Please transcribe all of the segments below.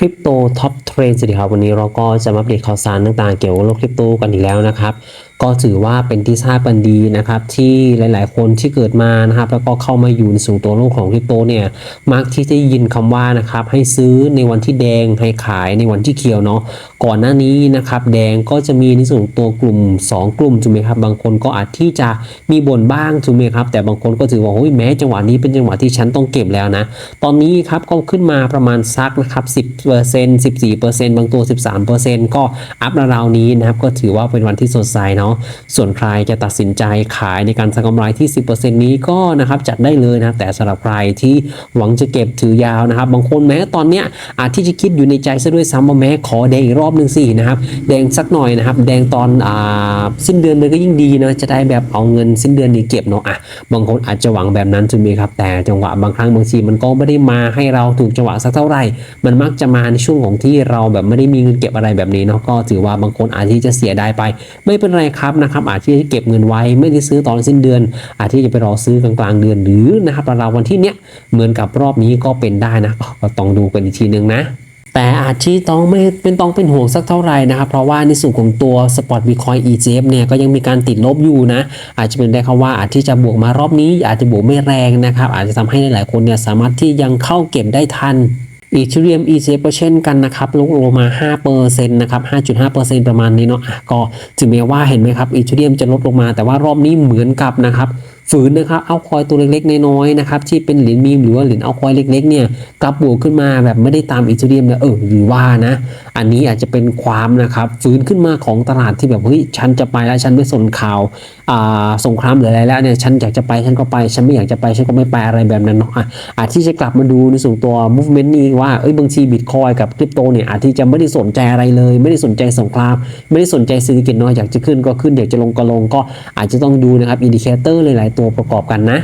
คริปโตท็อปเทรนสวัสดีครับวันนี้เราก็จะมาอัปเดตข่าวสารต่างๆ เกี่ยวกับโลกคริปโตกันอีกแล้วนะครับ ก็ถือว่าเป็นที่ทราบกันดีนะครับที่หลาย ๆ คนที่เกิดมานะครับแล้วก็เข้ามาอยู่ในสู่ตัวโลกของคริปโตเนี่ยมักที่จะได้ยินคำว่านะครับให้ซื้อในวันที่แดงให้ขายในวันที่เขียวเนาะก่อนหน้านี้นะครับแดงก็จะมีในส่วนตัวกลุ่ม 2 กลุ่มถูกไหมครับบางคนก็อาจที่จะมีบ่นบ้างถูกไหมครับแต่บางคนก็ถือว่าโอ้ยแม้จังหวะนี้เป็นจังหวะที่ฉันต้องเก็บแล้วนะตอนนี้ครับก็ขึ้นมาประมาณสักนะครับ10% 14%บางตัว 13%ก็อัพราวนี้นะครับก็ถือว่าเป็นวันที่สดใสเนาะส่วนใครจะตัดสินใจขายในการสร้างกำไรที่ 10%นี้ก็นะครับจัดได้เลยนะแต่สำหรับใครที่หวังจะเก็บถือยาวนะครับ บางคนแม้ตอนเนี้ยอาจที่จะคิดอยู่ในใจซะด้วยซ้ำว่าแม้ขอแดงอีกรอบหนึ่งสินะครับแดงสักหน่อยนะครับ แดงตอนอ่าสิ้นเดือนเลยก็ยิ่งดีนะจะได้แบบเอาเงินสิ้นเดือนนี้เก็บเนาะอะบางคนอาจจะหวังแบบนั้นถูกไหมครับ แต่จังหวะบางครั้งบางทีมันก็ไม่ได้มาให้เราถูกจังหวะสักเท่าไหร่ มันมักจะมาในช่วงของที่เราแบบไม่ได้มีเงินเก็บอะไรแบบนี้เนาะก็ถือว่าบางคนอาจที่จะเสียดายไป ไม่เป็นไรครับนะครับอาจที่จะเก็บเงินไว้ไม่ได้ซื้อตอนสิ้นเดือน อาจที่จะไปรอซื้อกลางกลางเดือนหรือนะครับราววันที่เนี้ยเหมือนกับรอบนี้ก็เป็นได้นะก็ต้องดูกันอีกทีนึงนะแต่อาจที่ต้องไม่เป็นต้องเป็นห่วงสักเท่าไหร่นะครับ เพราะว่าในส่วนของตัว Spot Bitcoin ETF เนี่ยก็ยังมีการติดลบอยู่นะ อาจจะเป็นได้ครับว่าอาจที่จะบวกมารอบนี้ อาจจะบวกไม่แรงนะครับ อาจจะทำให้หลายๆคนเนี่ยสามารถที่ยังเข้าเก็บได้ทัน อีเทเรียม ETF ก็เช่นกันนะครับลดลงมา 5%นะครับ 5.5%ประมาณนี้เนาะอะก็ถึงแม้ว่าเห็นไหมครับอีเทเรียมจะลดลงมาแต่ว่ารอบนี้เหมือนกับนะครับ ฝืนนะครับเอาคอยตัวเล็กๆน้อยๆนะครับที่เป็นเหรียญมีมหรือว่าเหรียญเอาคอยเล็กๆเนี่ยกลับบวกขึ้นมาแบบไม่ได้ตามอีเทเรียมเนี่ยเออหรือว่านะ อันนี้อาจจะเป็นความนะครับฟื้นขึ้นมาของตลาดที่แบบเฮ้ยฉันจะไปแล้วฉันไม่สนข่าวอ่าสงครามหรืออะไรแล้วเนี่ยฉันอยากจะไปฉันก็ไป ฉันไม่อยากจะไปฉันก็ไม่ไปอะไรแบบนั้นเนาะอะอาจที่จะกลับมาดูในส่วนตัว movement นี้ว่าเอ้ยบางทีบิตคอยกับคริปโตเนี่ยอาจที่จะไม่ได้สนใจอะไรเลย ไม่ได้สนใจสงคราม ไม่ได้สนใจเศรษฐกิจเนาะอยากจะขึ้นก็ขึ้นอยากจะลงก็ลงก็อาจจะต้องดูนะครับอินดิเคเตอร์หลายๆตัวประกอบกันนะ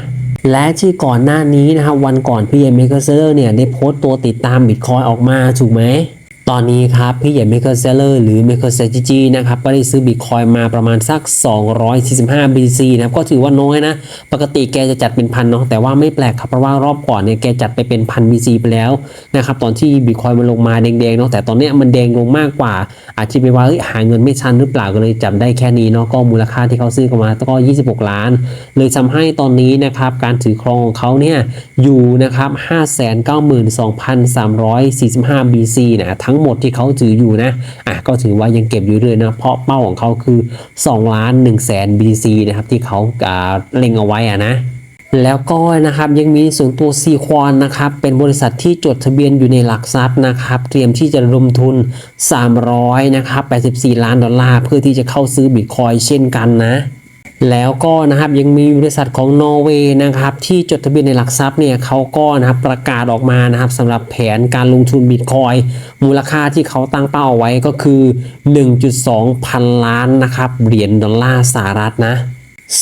และที่ก่อนหน้านี้นะครับวันก่อนพี่เอเมเกอร์เซอร์เนี่ยได้โพสต์ตัวติดตามบิตคอยออกมาถูกไหม ตอนนี้ครับพี่ใหญ่ Maker Seller หรือ Maker Strategy นะครับก็ได้ซื้อบิตคอยมาประมาณสัก 245 BC นะครับก็ถือว่าน้อยนะ ปกติแกจะจัดเป็นพันเนาะแต่ว่าไม่แปลกครับเพราะว่ารอบก่อนเนี่ยแกจัดไปเป็นพัน BC ไปแล้วนะครับตอนที่บิตคอยมันลงมาแดงๆเนาะแต่ตอนเนี้ยมันแดงลงมากกว่า อาจจะไปว่าเอ้ยหาเงินไม่ทันหรือเปล่าก็เลยจับได้แค่นี้เนาะก็มูลค่าที่เขาซื้อกันมาก็ 26 ล้าน เลยทำให้ตอนนี้นะครับการถือครองของเขาเนี่ยอยู่นะครับ592,345 BC นะทั้ง้งหมดที่เขาถืออยู่นะอะก็ถือว่ายังเก็บอยู่เรื่อยนะเพราะเป้าของเขาคือ2ล้าน1แสน BC นะครับที่เขาอ่าเล็งเอาไว้อะนะแล้วก็นะครับยังมีส่วนตัวซีควอนนะครับเป็นบริษัทที่จดทะเบียนอยู่ในหลักทรัพย์นะครับ เตรียมที่จะระดมทุน 300นะครับ84 ล้านดอลลาร์เพื่อที่จะเข้าซื้อบิตคอยเช่นกันนะ แล้วก็นะครับยังมีบริษัทของนอร์เวย์นะครับที่จดทะเบียนในหลักทรัพย์เนี่ยเขาก็นะครับประกาศออกมานะครับสำหรับแผนการลงทุนบิตคอยมูลค่าที่เขาตั้งเป้าเอาไว้ก็คือ 1.2 พันล้านนะครับเหรียญดอลลาร์สหรัฐนะ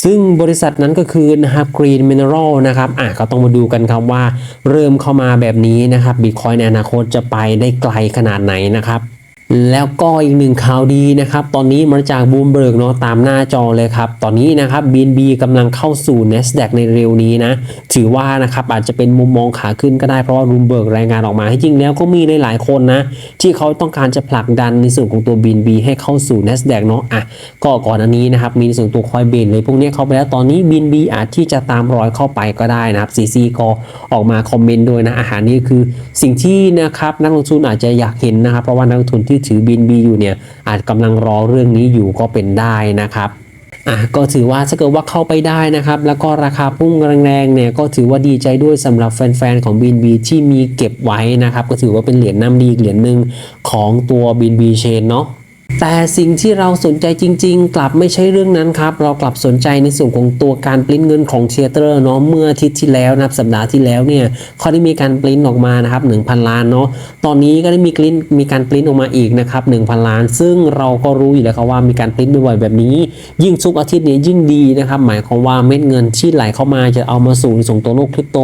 ซึ่งบริษัทนั้นก็คือนะครับ Green Mineral นะครับอะก็ต้องมาดูกันครับว่า เริ่มเข้ามาแบบนี้นะครับบิตคอยในอนาคตจะไปได้ไกลขนาดไหนนะครับ แล้วก็อีกหนึ่งข่าวดีนะครับ ตอนนี้มาจากบูมเบิร์กเนาะตามหน้าจอเลยครับ ตอนนี้นะครับ BNB กำลังเข้าสู่ NASDAQ ในเร็วนี้นะ ถือว่านะครับอาจจะเป็นมุมมองขาขึ้นก็ได้เพราะว่าบูมเบิร์กรายงานออกมาให้จริงแล้วก็มีหลายๆคนนะ ที่เขาต้องการจะผลักดันในส่วนของตัว BNB ให้เข้าสู่ NASDAQ เนาะอะก็ก่อนอันนี้นะครับมีในส่วนตัวคอยเบนเลยพวกนี้เข้าไปแล้วตอนนี้ BNB อาจที่จะตามรอยเข้าไปก็ได้นะครับ CC ก็ออกมาคอมเมนต์ด้วยนะอาหารนี่คือสิ่งที่นะครับนักลงทุนอาจจะอยากเห็นนะครับเพราะว่านักลงทุนที่ถือบีนบีอยู่เนี่ยอาจกำลังรอเรื่องนี้อยู่ก็เป็นได้นะครับอะก็ถือว่าถ้าเกิดว่าเข้าไปได้นะครับ แล้วก็ราคาพุ่งแรงๆเนี่ยก็ถือว่าดีใจด้วยสำหรับแฟนๆของ BNB ที่มีเก็บไว้นะครับ ก็ถือว่าเป็นเหรียญน้ำดีเหรียญหนึ่งของตัว BNB Chain เนาะ แต่สิ่งที่เราสนใจจริง ๆ กลับไม่ใช่เรื่องนั้นครับ เรากลับสนใจในส่วนของตัวการปริ้นเงินของเทเตอร์เนาะเมื่ออาทิตย์ที่แล้วนะสัปดาห์ที่แล้วเนี่ยเขาได้มีการปริ้นออกมานะครับ1,000 ล้านเนาะตอนนี้ก็ได้มีกริ้นมีการปริ้นออกมาอีกนะครับ1,000 ล้าน ซึ่งเราก็รู้อยู่แล้วครับว่ามีการปริ้นบ่อยๆแบบนี้ ยิ่งทุกอาทิตย์เนี่ยยิ่งดีนะครับหมายความว่าเม็ดเงินที่ไหลเข้ามาจะเอามาสู่ในส่วนตัวโลกคริปโต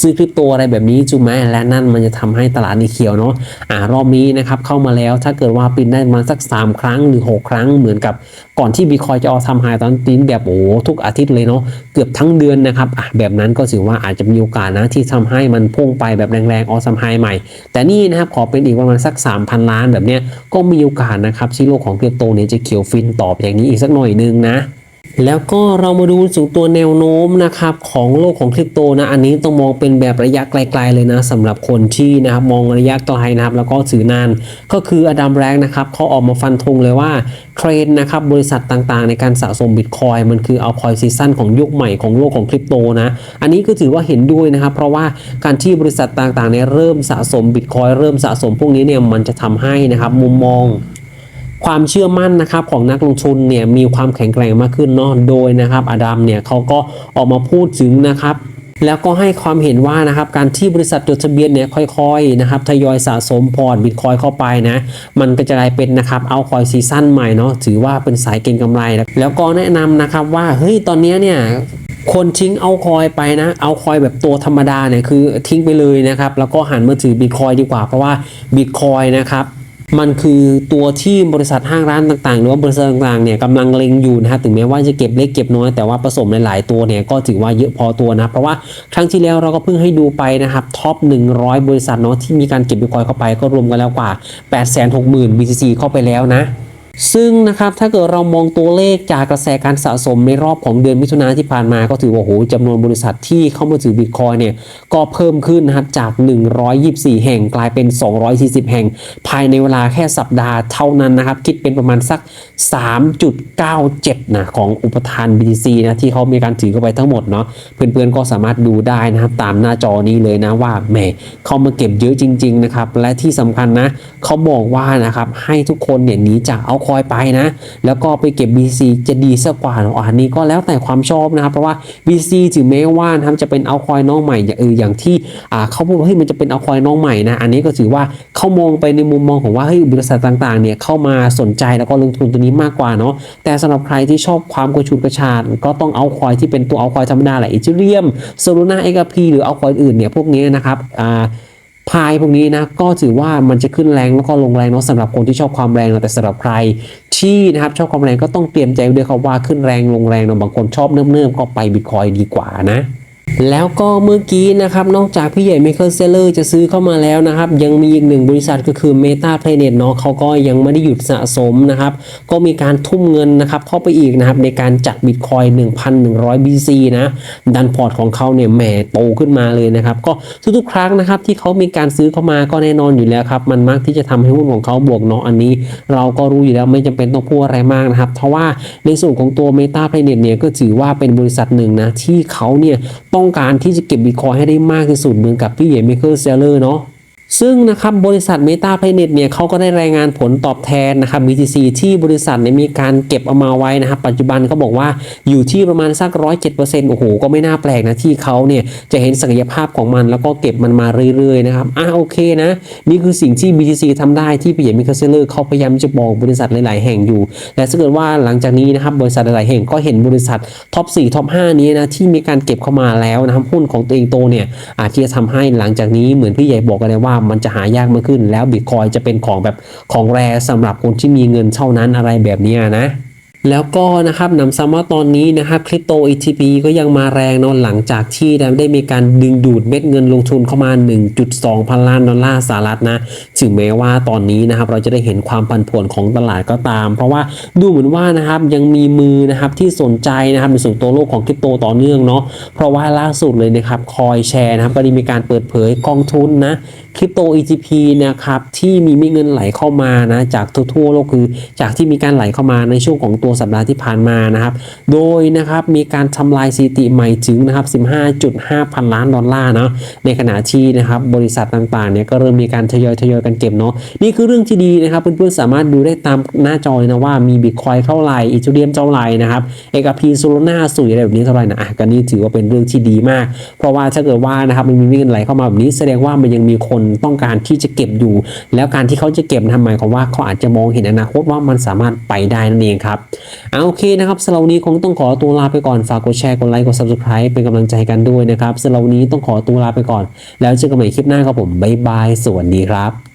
ซื้อคริปโตอะไรแบบนี้ถูกไหมและนั่นมันจะทำให้ตลาดนี่เขียวเนาะอ่ารอบนี้นะครับเข้ามาแล้วถ้าเกิดว่าปริ้นได้มาสัก3 3 ครั้งหรือ 6 ครั้งเหมือนกับก่อนที่บิคอยจะออทำไฮตอนตีนแบบโอ้ทุกอาทิตย์เลยเนาะเกือบทั้งเดือนนะครับอะแบบนั้นก็ถือว่าอาจจะมีโอกาสนะที่ทำให้มันพุ่งไปแบบแรงๆออทำไฮใหม่ แต่นี่นะครับขอเป็นอีกประมาณสัก 3,000 ล้านแบบเนี้ยก็มีโอกาสนะครับที่โลกของคริปโตเนี่ยจะเขียวฟินตอบอย่างนี้อีกสักหน่อยนึงนะ แล้วก็เรามาดูสู่ตัวแนวโน้มนะครับของโลกของคริปโตนะ อันนี้ต้องมองเป็นแบบระยะไกลๆเลยนะสำหรับคนที่นะครับมองระยะไกลนะครับ แล้วก็ถือนาน ก็คืออดัมแรงนะครับเขาออกมาฟันธงเลยว่าเทรนด์นะครับบริษัทต่างๆ ในการสะสมบิตคอยมันคือเอาคอยซีซั่นของยุคใหม่ของโลกของคริปโตนะอันนี้ก็ถือว่าเห็นด้วยนะครับ เพราะว่าการที่บริษัทต่างๆเนี่ยเริ่มสะสมบิตคอยเริ่มสะสมพวกนี้เนี่ยมันจะทำให้นะครับมุมมอง ความเชื่อมั่นนะครับของนักลงทุนเนี่ยมีความแข็งแกร่งมากขึ้นเนาะโดยนะครับอดัมเนี่ยเขาก็ออกมาพูดถึงนะครับแล้วก็ให้ความเห็นว่านะครับการที่บริษัทจดทะเบียนเนี่ยค่อยๆนะครับทยอยสะสมพอร์ตบิตคอยเข้าไปนะมันก็จะกลายเป็นนะครับเอาคอยซีซั่นใหม่เนาะถือว่าเป็นสายเก็งกำไร แล้วก็แนะนำนะครับว่าเฮ้ยตอนนี้เนี่ยคนทิ้งเอาคอยไปนะ เอาคอยแบบตัวธรรมดาเนี่ยคือทิ้งไปเลยนะครับ แล้วก็หันมาถือบิตคอยดีกว่าเพราะว่าบิตคอยนะครับ มันคือตัวที่บริษัทห้างร้านต่างๆ หรือว่าบริษัทต่างๆเนี่ยกำลังเล็งอยู่นะฮะถึงแม้ว่าจะเก็บเล็กเก็บน้อยแต่ว่าผสมหลายๆตัวเนี่ยก็ถือว่าเยอะพอตัวนะ เพราะว่าครั้งที่แล้วเราก็เพิ่งให้ดูไปนะครับท็อป 100 บริษัทเนาะที่มีการเก็บบิตคอยเข้าไปก็รวมกันแล้วกว่า 860,000 BTC เข้าไปแล้วนะ ซึ่งนะครับถ้าเกิดเรามองตัวเลขจากกระแสการสะสมในรอบของเดือนมิถุนาที่ผ่านมาก็ถือว่าโอ้โหจำนวนบริษัทที่เข้ามาถือบิตคอยเนี่ยก็เพิ่มขึ้นนะครับจาก 124 แห่งกลายเป็น 240 แห่ง ภายในเวลาแค่สัปดาห์เท่านั้นนะครับ คิดเป็นประมาณสัก 3.97 นะของอุปทาน BTC นะที่เขามีการถือเข้าไปทั้งหมดเนาะเพื่อนๆก็สามารถดูได้นะครับตามหน้าจอนี้เลยนะว่าแหมเขามาเก็บเยอะจริง ๆ นะครับ และที่สำคัญนะเขาบอกว่านะครับให้ทุกคนเนี่ยหนีจากเอาคอยไปนะ แล้วก็ไปเก็บ BC จะดีสักกว่าเนาะอันนี้ก็แล้วแต่ความชอบนะครับ เพราะว่า BC ถึงแม้ว่านะครับจะเป็นเอาคอยน้องใหม่อย่างเอออย่างที่อ่าเขาพูดว่าเฮ้ยมันจะเป็นเอาคอยน้องใหม่นะ อันนี้ก็ถือว่าเขามองไปในมุมมองของว่าเฮ้ยบริษัทต่างๆเนี่ยเข้ามาสนใจแล้วก็ลงทุนตัวนี้มากกว่าเนาะแต่สำหรับใครที่ชอบความกระชุนกระชากก็ต้องเอาคอยที่เป็นตัวเอาคอยธรรมดาแหละอีเทเรียมโซลูนาเอ็กพีหรือเอาคอยอื่นเนี่ยพวกนี้นะครับอ่า พายพวกนี้นะก็ถือว่ามันจะขึ้นแรงแล้วก็ลงแรงเนาะสำหรับคนที่ชอบความแรงนะแต่สำหรับใครที่นะครับชอบความแรงก็ต้องเตรียมใจไว้ด้วยครับว่าขึ้นแรงลงแรงเนาะบางคนชอบเนิ่มๆก็ไปบิตคอยดีกว่านะ แล้วก็เมื่อกี้นะครับนอกจากพี่ใหญ่ไมเคิลเซเลอร์จะซื้อเข้ามาแล้วนะครับ ยังมีอีกหนึ่งบริษัทก็คือ Meta Planet เนาะเขาก็ยังไม่ได้หยุดสะสมนะครับ ก็มีการทุ่มเงินนะครับเข้าไปอีกนะครับในการจัดบิตคอย1,100 BC นะ ดันพอร์ตของเขาเนี่ยแหมโตขึ้นมาเลยนะครับ ก็ทุกๆครั้งนะครับที่เขามีการซื้อเข้ามาก็แน่นอนอยู่แล้วครับ มันมักที่จะทำให้หุ้นของเขาบวกเนาะอันนี้ เราก็รู้อยู่แล้วไม่จำเป็นต้องพูดอะไรมากนะครับเพราะว่าในส่วนของตัว Meta Planet เนี่ยก็ถือว่าเป็นบริษัทหนึ่งนะที่เขาเนี่ยต้องการที่จะเก็บบิตคอยให้ได้มากที่สุดเหมือนกับพี่เหญ่เมเกอร์เซลเลอร์เนาะ ซึ่งนะครับบริษัท Meta Planet เนี่ยเขาก็ได้รายงานผลตอบแทนนะครับ BTC ที่บริษัทเนี่ยมีการเก็บเอามาไว้นะครับปัจจุบันเขาบอกว่าอยู่ที่ประมาณสัก107%โอ้โหก็ไม่น่าแปลกนะที่เขาเนี่ยจะเห็นศักยภาพของมันแล้วก็เก็บมันมาเรื่อยๆนะครับอะโอเคนะนี่คือสิ่งที่ BTC ทำได้ที่พี่ใหญ่มิคเซเลอร์เขาพยายามจะบอกบริษัทหลายๆ แห่งอยู่ และถ้าเกิดว่าหลังจากนี้นะครับบริษัทหลายๆแห่งก็เห็นบริษัทท็อป4ท็อป5นี้นะที่มีการเก็บเข้ามาแล้วนะครับหุ้นของตัวเองโตเนี่ยอาจจะทำให้หลังจากนี้เหมือนพี่ใหญ่บอกกันเลยว่ามันจะหายากมากขึ้น แล้วบิตคอยจะเป็นของแบบของแรสำหรับคนที่มีเงินเท่านั้นอะไรแบบนี้นะ แล้วก็นะครับหนำซ้ำว่าตอนนี้นะครับคริปโต ETP ก็ยังมาแรงเนอะหลังจากที่ได้มีการดึงดูดเม็ดเงินลงทุนเข้ามา 1.2 พันล้านดอลลาร์สหรัฐนะถึงแม้ว่าตอนนี้นะครับเราจะได้เห็นความผันผวนของตลาดก็ตาม เพราะว่าดูเหมือนว่านะครับยังมีมือนะครับที่สนใจนะครับในส่วนตัวโลกของคริปโตต่อเนื่องเนาะเพราะว่าล่าสุดเลยนะครับคอยแชร์นะครับก็ได้มีการเปิดเผยกองทุนนะคริปโต ETP นะครับที่มีเงินไหลเข้ามานะจากทั่วโลกคือจากที่มีการไหลเข้ามาในช่วงของตัวสัปดาห์ที่ผ่านมานะครับ โดยนะครับมีการทำลายสถิติใหม่ถึงนะครับ 15.5 พันล้านดอลลาร์เนาะ ในขณะที่นะครับบริษัทต่างๆเนี่ยก็เริ่มมีการทยอยทยอยกันเก็บเนาะ นี่คือเรื่องที่ดีนะครับ เพื่อนๆ สามารถดูได้ตามหน้าจอเลยนะว่ามีบิตคอยเท่าไหร่อีเทเรียมเท่าไหร่นะครับเอกพีโซโลนาสุยอะไรแบบนี้เท่าไหร่นะอะก็นี่ถือว่าเป็นเรื่องที่ดีมาก เพราะว่าถ้าเกิดว่านะครับมันมีเงินไหลเข้ามาแบบนี้แสดงว่ามันยังมีคนต้องการที่จะเก็บอยู่ แล้วการที่เขาจะเก็บนะหมายความว่าเขาอาจจะมองเห็นอนาคตว่ามันสามารถไปได้นั่นเองครับเอาโอเคนะครับสำหรับวันนี้คงต้องขอตัวลาไปก่อนฝากกดแชร์กดไลค์กด subscribe เป็นกำลังใจกันด้วยนะครับสำหรับวันนี้ต้องขอตัวลาไปก่อน แล้วเจอกันใหม่คลิปหน้าครับผมบ๊ายบายสวัสดีครับ